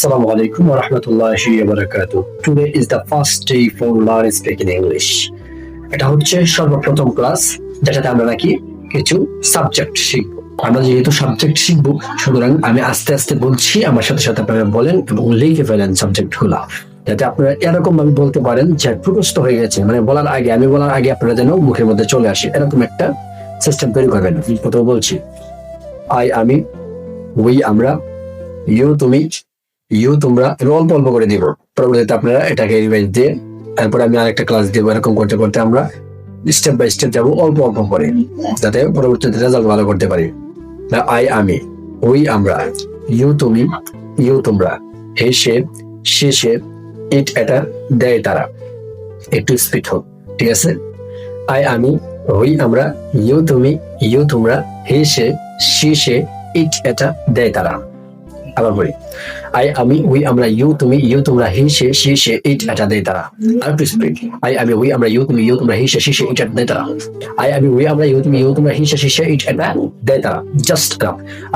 Assalamu alaikum wa rahmatullahi wa barakatuh. Today is the first day for learning speaking English. এটা হচ্ছে সর্বপ্রথম class যেটাতে আমরা নাকি কিছু সাবজেক্ট শিখব আমরা যেহেতু সাবজেক্ট শিখব, সুতরাং আমি আস্তে আস্তে বলছি, আমার সাথে সাথে আপনারা বলেন এবং লিখে ফেলেন সাবজেক্টগুলা যাতে আপনারা এরকম ভাবে বলতে পারেন যে মুখস্থ হয়ে গেছে মানে বলার আগে, আমি বলার আগে আপনারা যেন মুখের মধ্যে চলে আসে, এরকম একটা সিস্টেম তৈরি করবেন প্রথমে বলছি আই আমি উই আমরা ইউ তুমি ইউ তোমরা অল্প অল্প করে দিব। পরবর্তীতে আপনারা এটাকে রিভাইজ দিয়ে তারপরে আমি আরেকটা ক্লাস দিব, এরকম করতে করতে আমরা স্টেপ বাই স্টেপ যাব অল্প অল্প করে, যাতে পরবর্তীতে রেজাল্ট ভালো করতে পারি। আই আমি ওই আমরা ইউ তুমি ইউ তোমরা, হে, সে সে সে ইট এটা দেয় তারা। একটু স্পিড হোক, ঠিক আছে? আই আমি ওই আমরা ইউ তুমি ইউ তোমরা, হে, সে সে সে ইট এটা দেয় তারা। আবার বলি আই, আমি, উই, আমরা ইউ, তুমি, ইউ, তোমরা হি, সে, সি, সে, ইট, এটা দেয় তারা। আর একটু স্পিড আই, আমি, উই, আমরা ইউ, তুমি, ইউ, তোমরা হি, সে, সি, সে, ইট, এটা দেয় তারা। আই, আমি, উই, আমরা ইউ, তুমি, ইউ, তোমরা হি, সে, সি, সে, ইট, এটা দেয় তারা। জাস্ট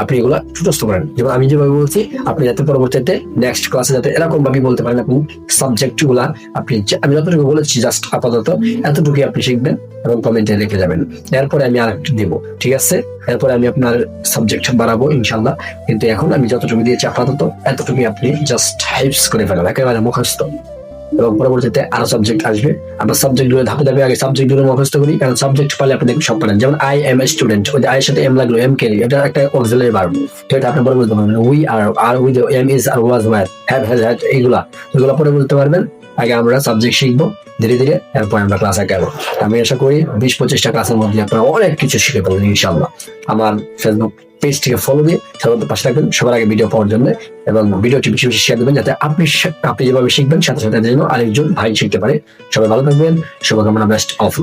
আপনি এগুলো ছোটস্থ করেন। যেমন আমি যেভাবে বলছি, আপনি যাতে পরবর্তীতে নেক্সট ক্লাসে যাতে এরকম ভাবে বলতে পারেন আপনি সাবজেক্টগুলা, আপনি আমি যতটুকু বলেছি জাস্ট আপাতত এতটুকুই আপনি শিখবেন এবং কমেন্টে রেখে যাবেন। এরপরে আমি আরেকটু দিব, ঠিক আছে? এরপরে আমি আপনার সাবজেক্ট বাড়াবো ইনশাল্লাহ কিন্তু এখন আমি যতটুকু দিয়েছি আপাতত। এতটুকুই আপনি জাস্ট হাইপস করে ফেলেন, একেবারে মুখস্থ। এবং পরবর্তীতে আরও সাবজেক্ট আসবে। আমরা সাবজেক্টগুলো ধাপে ধাপে আগে সাবজেক্টগুলো মুখস্থ করি, কারণ সাবজেক্ট পালে আপনি দেখবেন সব পারেন। যেমন আই এম এ স্টুডেন্ট ওই আই এর সাথে এম লাগল এম কে এটা একটা অক্সিলারি ভার্ব এটা আপনি পরে বলতে পারবেন we are are we am is are was were have has had এইগুলা। এগুলো পরে বলতে পারবেন। আগে আমরা সাবজেক্ট শিখব, ধীরে ধীরে এরপর আমরা ক্লাস আগাবো আমি আশা করি বিশ পঁচিশটা ক্লাসের মধ্যে আপনারা অনেক কিছু শিখে পাবেন ইনশাল্লাহ আমার ফেসবুক পেজটিকে ফলো দিয়ে সাধারণত পাশে রাখবেন সবার আগে ভিডিও পাওয়ার জন্য এবং ভিডিওটি বেশি বেশি শেয়ার দেবেন যাতে আপনি আপনি যেভাবে শিখবেন, সাথে সাথে যেন আরেকজন ভাই শিখতে পারে। সবাই ভালো থাকবেন, শুভকামনা বেস্ট অফ